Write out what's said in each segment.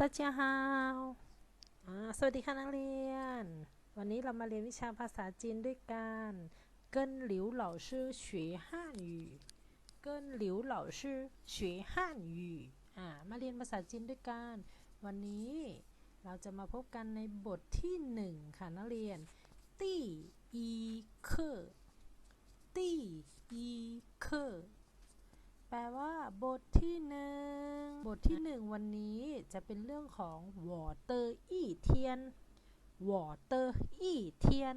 大家好อ่าสวัสดีค่ะนักเรียน วันนี้เรามาเรียนวิชาภาษาจีนด้วยกัน跟刘老师学汉语跟刘老师学汉语อ่ามาเรียนภาษาจีนด้วยกัน วันนี้เราจะมาพบกันในบทที่หนึ่งค่ะนักเรียนตี้ ที่หนึ่งวันนี้จะเป็นเรื่องของวอเตอร์อีเทียนวอเตอร์อีเทียน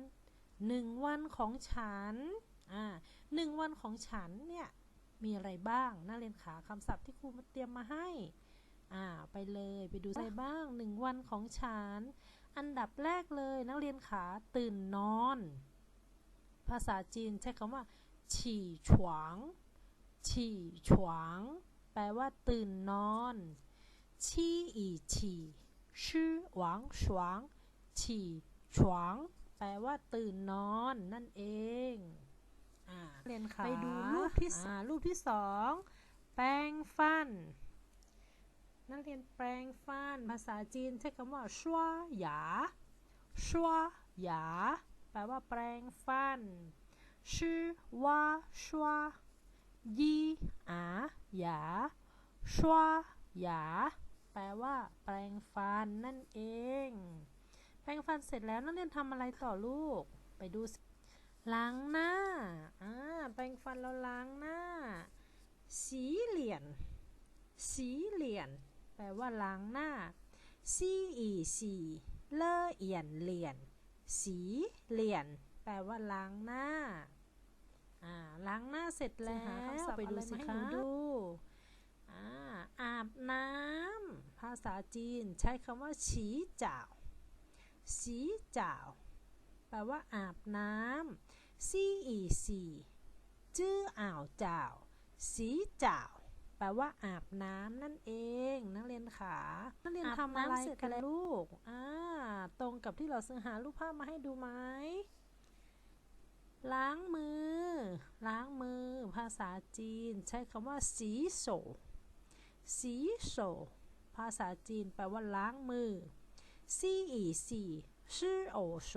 หนึ่งวันของฉันอ่าหนึ่งวันของฉันเนี่ยมีอะไรบ้างนักเรียนขาคำศัพท์ที่ครูมาเตรียมมาให้อ่าไปเลยไปดูอะไรบ้างหนึ่งวันของฉัน อันดับแรกเลยนักเรียนขาตื่นนอน ภาษาจีนใช้คำว่า ฉี่ฉวาง ฉี่ฉวาง ปลว่าตื่นนอน ชี่อีฉี่ชื่อหวางฉวาง ฉี่ฉวางแปลว่าตื่นนอนนั่นเองอ่าเรียนค่ะไปดูรูปที่สอ่ารูปที่สองแปรงฟัน นักเรียนแปรงฟัน ภาษาจีนใช้คำว่าชัวหยาชัวหยาแปลว่าแปรงฟันชื่อว่าชัว ยี่อาหยาชัวหยา แปลว่า แปรงฟันนั่นเอง แปรงฟันเสร็จแล้วนักเรียนทำอะไรต่อลูก ไปดูล้างหน้า อ่า แปรงฟันแล้วล้างหน้า สีเหลียน สีเหลียน แปลว่าล้างหน้า ซีอีสีเลอเอียนเหลียน สีเหลียน แปลว่าล้างหน้า อ่าล้างหน้าเสร็จแล้จะหาคำศัวพท์ไปดูอะไรสิมาให้คะหนูดูอ่าอาบน้ำภาษาจีนใช้คำว่าฉีจ่าวฉีจ่าวแปลว่าอาบน้ำซีอีสีจื้ออ่าวจ่าวสีจ่าวแปลว่าอาบน้ำนั่นเอง นักเรียนขานักเรียนอาบทำอะไรน้ำเสร็จกันแล้วลูกอ่าตรงกับที่เราซื้อหารูปภาพมาให้ดูไหม ล้างมือ ล้างมือ ภาษาจีน ใช้คำว่าสีโสสีโสภาษาจีนแปลว่าล้างมือซีอีสีชื่อโอโซ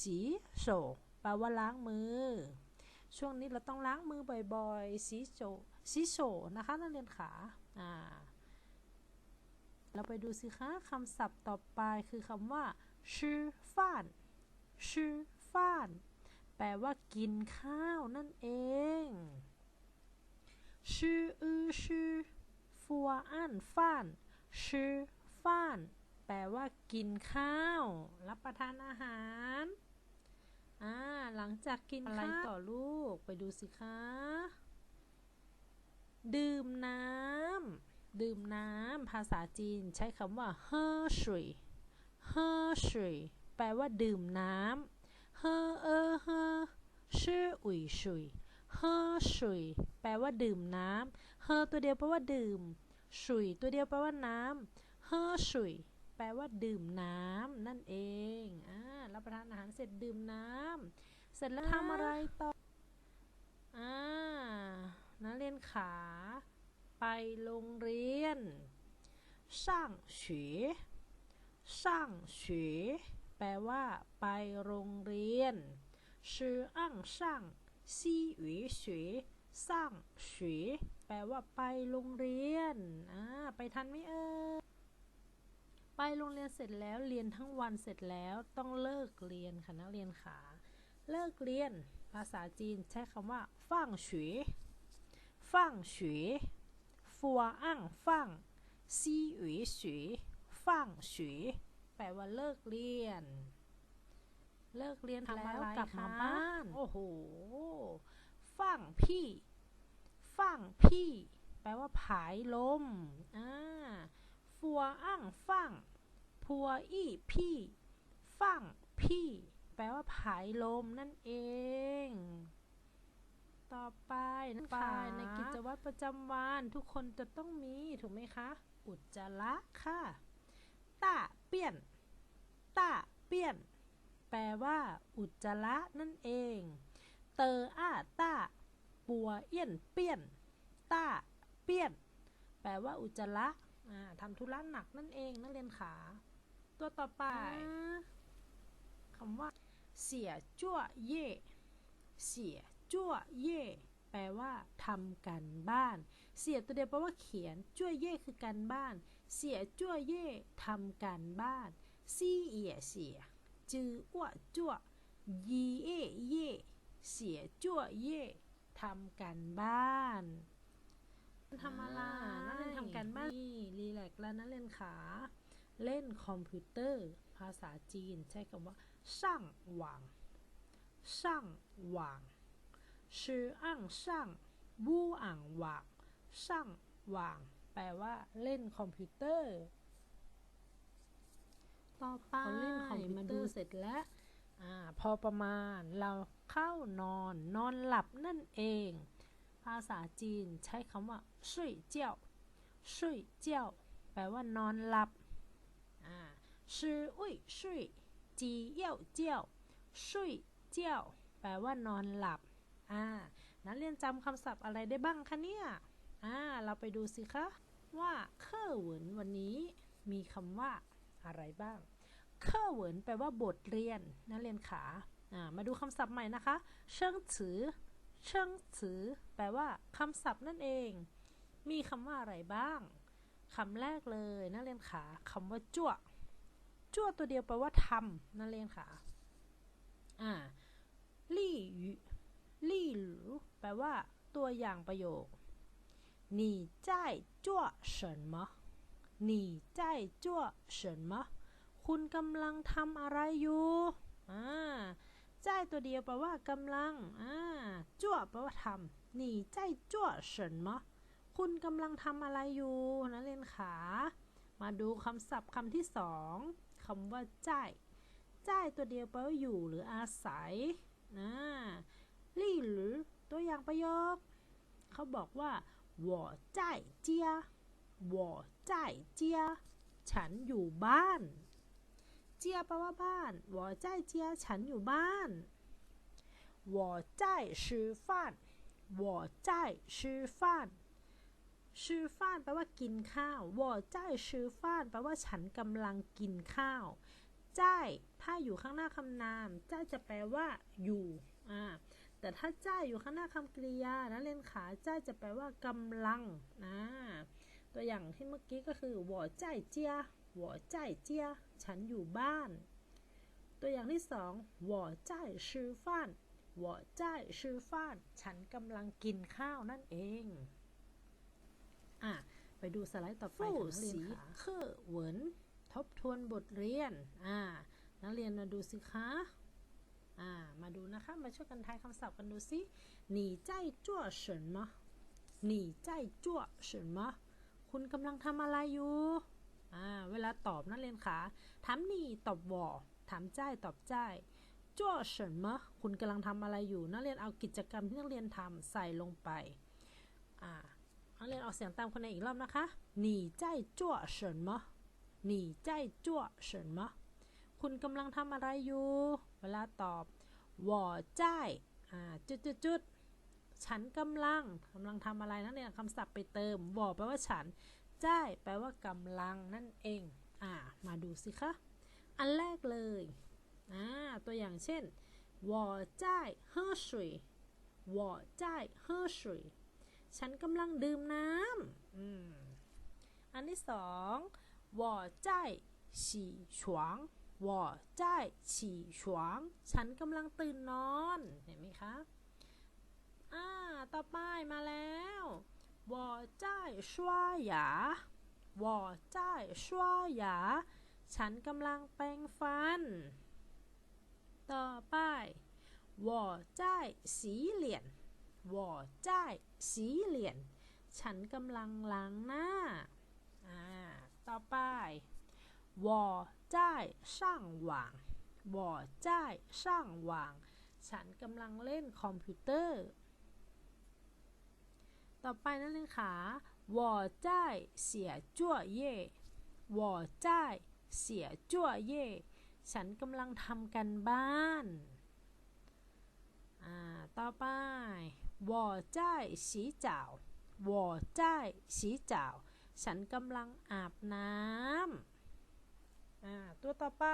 สีโสแปลว่าล้างมือ ช่วงนี้เราต้องล้างมือบ่อยๆสีโสสีโสนะคะนักเรียนขาอ่าเราไปดูสิคะคำศัพท์ต่อไปคือคำว่าชื่อฟ้านชื่อฟ้าน แปลว่ากินข้าวนั่นเองชื่ออือชื่อฟัวอันฟ้านชื่อฟ้าน แปลว่ากินข้าว รับประทานอาหารอ่าหลังจากกินอะไรข้าวต่อลูกไปดูสิคะ ดื่มน้ำดื่มน้ำภาษาจีนใช้คำว่าเฮอชุยเฮอชุยแปลว่าดื่มน้ำเฮอเออเฮอชื่ออุยชุยเฮอชุยแปลว่าดื่มน้ำเฮอตัวเดียวแปลว่าดื่มชุยตัวเดียวแปลว่าน้ำเฮอชุยแปลว่าดื่มน้ำนั่นเองอ่ารับประทานอาหารเสร็จดื่มน้ำเสร็จแล้วทำอะไรต่ออ่านักเรียนขา ไปโรงเรียนช่ง学ช่าง学 แปลว่า ไปโรงเรียนชื่ออ่างช่างซีหวีเฉยสร้างเฉยแปลว่าไปโรงเรียนอ่าไปทันไหมเออไปโรงเรียนเสร็จแล้วเรียนทั้งวันเสร็จแล้วต้องเลิกเรียนค่ะนักเรียนขาเลิกเรียน ภาษาจีนใช้คำว่าฟั่งเฉยฟั่งเฉยฟัวอ่างฟังซีหวีเฉยฟังเฉย แปลว่าเลิกเรียน เลิกเรียนทำอะไรแล้วกลับมาคะบ้าน โอ้โหฟังพี่ฟังพี่ แปลว่าผายลมอ่าฟัวอ่างฟังพัวอี้พี่ฟังพี่ แปลว่าผายลมนั่นเอง ต่อไปนั่นค่ะในกิจวัตรประจำวันทุกคนจะต้องมีถูกไหมคะ อุจจาระค่ะต้า เปี้ยน ต้าเปี้ยน แปลว่า อุจจาระนั่นเอง เตออ้าต้า ปัวเอี้ยนเปี้ยน ต้าเปี้ยน แปลว่า อุจจาระอ่าทำธุระหนักนั่นเองนักเรียนขา ตัวต่อไปคำว่า เสียจั่วเย่เสียจั่วเย่แปลว่าทำกันบ้าน เสียตัวเดียวแปลว่าเขียนจั่วเย่คือการบ้าน เสียจั่วเย่ทำการบ้านซีเอียเสียจืออ้วจั่วยีเอเย่เสียจั่วเย่ทำกันบ้านทำอะไรนักเรียนทำการบ้านนี่รีแลกซ์แล้วนักเรียนขาเล่นคอมพิวเตอร์ ภาษาจีนใช้คำว่าช่างหวังช่างหวังชื่ออ่างช่างบู่อ่างหวังช่างหวังแป แปลว่าเล่นคอมพิวเตอร์ ต่อไปพอเล่นคอมพิวเตอร์เสร็จแล้วอพอประมาณเราเข้านอนนอนหลับนั่นเอง ภาษาจีนใช้คำว่าสุยเจ้าสุยเจ้าแปลว่านอนหลับอ่าซื่ออุ้ยซุยจีเยี่ยเจ้าสุยเจ้าแปลว่านอนหลับอ่านักเรียนจำคำศัพท์อะไรได้บ้างคะเนี่ยอ่าเราไปดูสิคะ ว่าเคอร์เหวินวันนี้มีคำว่าอะไรบ้าง เคอร์เหวินแปลว่าบทเรียนนักเรียนขาามาดูคำศัพท์ใหม่นะคะ เชิงถือ เชิงถือ แปลว่าคำศัพท์นั่นเอง มีคำว่าอะไรบ้างคำแรกเลยนักเรียนขาคำว่าจั่วจั่วตัวเดียวแปลว่าทำนั่นเองค่ะอ่าลี่หยูลี่หรูแปลว่าตัวอย่างประโยค 你在做什么你在做什么คุณกำลังทำอะไรอยู่อ่าใจตัวเดียวแปลว่ากำลังอ่าจั่วแปลว่าทำหนีใจจั่วเฉินมะคุณกำลังทำอะไรอยู่นะเรียนขา มาดูคำศัพท์คำที่สองคำว่าใจใจตัวเดียวแปลว่าอยู่หรืออาศัยนะรี่หรือตัวอย่างประโยค เขาบอกว่า 我在家我在家ฉันอยู่บ้าน เจียแปลว่าบ้าน我在家ฉันอยู่บ้าน我在吃饭我在吃饭吃饭แปลว่ากินข้าว我在吃饭แปลว่าฉันกำลังกินข้าว在ถ้าอยู่ข้างหน้าคำนาม จ้จะแปลว่าอยู่ อ่า แต่ถ้าจ้าอยู่ข้างหน้าคำกริยานะเรียนขาจ้าจะแปลว่ากำลังนะตัวอย่างที่เมื่อกี้ก็คือวอจ้ายเจียวอจ้ายเจียฉันอยู่บ้าน ตัวอย่างที่สองวอจ้ายชื่อฟ้านวอจ้ายชื่อฟ้านฉันกำลังกินข้าวนั่นเองอะไปดูสไลด์ต่อไปค่ะนักเรียนค่ะเคอเหวินทบทวนบทเรียนอ่านักเรียนมาดูสิคะา มาดูนะคะ มาช่วยกันทายคำศัพท์กันดูสิ你在做什么你在做什么คุณกำลังทำอะไรอยู่ อ่า เวลาตอบนักเรียนขาถามนี่ตอบว่ถามใจตอบใจ做什么คุณกำลังทำอะไรอยู่ นักเรียนเอากิจกรรมที่นักเรียนทำใส่ลงไป อ่า นักเรียนออกเสียงตามคนในอีกรอบนะคะ你在做什么你在做什么 คุณกำลังทำอะไรอยู่ เวลาตอบวอจ้ายอ่าจุดจุดจุดฉันกำลังกำลังทำอะไรนั่นเองคำศัพท์ไปเติมวอแปลว่าฉันจ้ายแปลว่ากำลังนั่นเอง อ่า มาดูสิคะ อันแรกเลยอ่าตัวอย่างเช่นวอจ้ายเฮอร์ชุวอจ้ายเฮอร์ชุฉันกำลังดื่มน้ำอ,อันที่สองวอจ้ายฉี่ฉวง วอาจฉี่ฉวง ฉันกำลังตื่นนอน เห็นไหมคะ อ่า ต่อไปมาแล้ววอาจชวาหยาวอายชวาหยา ฉันกำลังแปรงฟัน ต่อไปวอาจสีเหลียนวอาจสีเหลียน ฉันกำลังล้างหน้า อ่า ต่อไปว่อ 我在上网我在上网ฉันกำลังเล่นคอมพิวเตอร์ ต่อไปนั่นเลยค่ะ我在写作业我在写作业ฉันกำลังทำกันบ้าน อ่า ต่อไป我在洗澡我在洗澡 ฉันกำลังอาบน้ำอ่า ตัวต่อไป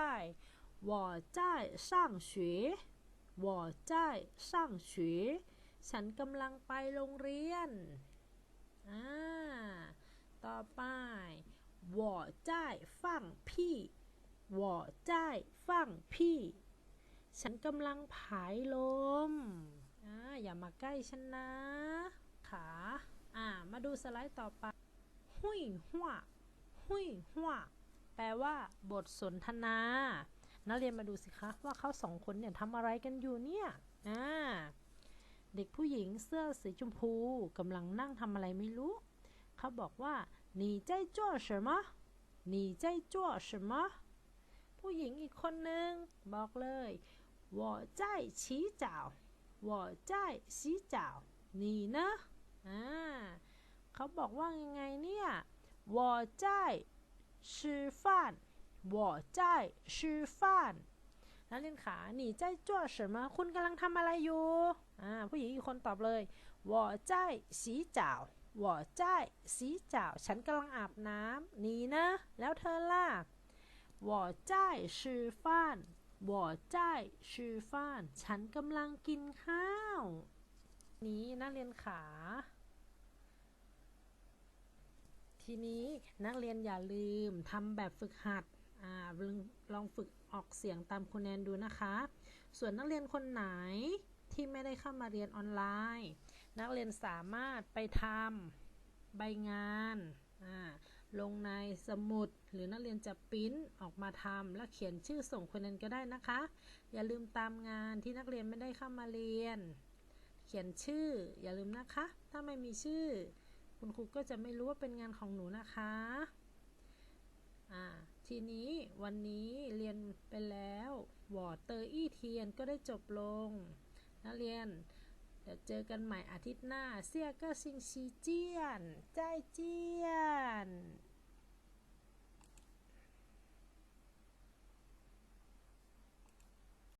我在上学我在上学ฉันกำลังไปโรงเรียนอ่าต่อไป我在放屁我在放屁ฉันกำลังผายลมอ่าอย่ามาใกล้ฉันนะ ขาอ่ามาดูสไลด์ต่อไป หุยหัวหุยหัว แปลว่า บทสนทนา นักเรียนมาดูสิคะว่าเขาสองคนเนี่ยทำอะไรกันอยู่เนี่ยเด็กผู้หญิงเสื้อสีชมพูกำลังนั่งทำอะไรไม่รู้ เขาบอกว่า你在做什么你在做什么ผู้หญิงอีกคนนึงบอกเลย我在洗澡我在洗澡你呢เอ่าเขาบอกว่ายังไงเนี่ย我在 ชื่อฟ้าน我在吃饭นักเรียนขาหนีใจจ้วเฉินคุณกำลังทำอะไรอยู่อ่าผู้หญิงอีกคนตอบเลย我在洗澡我在洗澡ฉันกำลังอาบน้ำนี่นะ แล้วเธอล่ะ我在吃饭我在吃饭ฉันกำลังกินข้าว นี่นักเรียนขา ทีนี้นักเรียนอย่าลืมทำแบบฝึกหัดอลองฝึกออกเสียงตามคุณแนนดูนะคะ ส่วนนักเรียนคนไหนที่ไม่ได้เข้ามาเรียนออนไลน์ นักเรียนสามารถไปทำใบงานลงในสมุด หรือนักเรียนจะปริ้นออกมาทำและเขียนชื่อส่งคุณแนนก็ได้นะคะ อย่าลืมตามงานที่นักเรียนไม่ได้เข้ามาเรียน เขียนชื่ออย่าลืมนะคะ ถ้าไม่มีชื่อ คุณครูก็จะไม่รู้ว่าเป็นงานของหนูนะคะอ่าทีนี้วันนี้เรียนไปแล้ววอร์เตอร์อี้เทียนก็ได้จบลง นักเรียน เดี๋ยวเจอกันใหม่อาทิตย์หน้า เสี่ยก็ซิงชีเจียนใจายเจียน